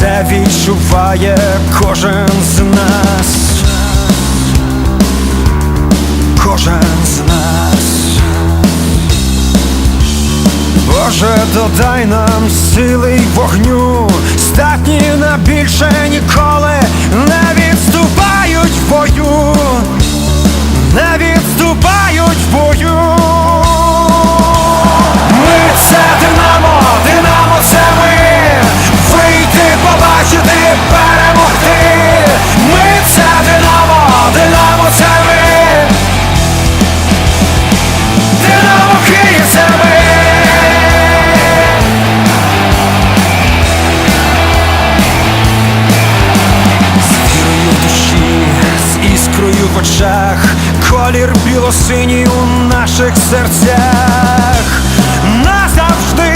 це відчуває кожен з нас, кожен з нас, Боже, додай нам сили й вогню, статні на більше. Колір білосиній у наших серцях назавжди.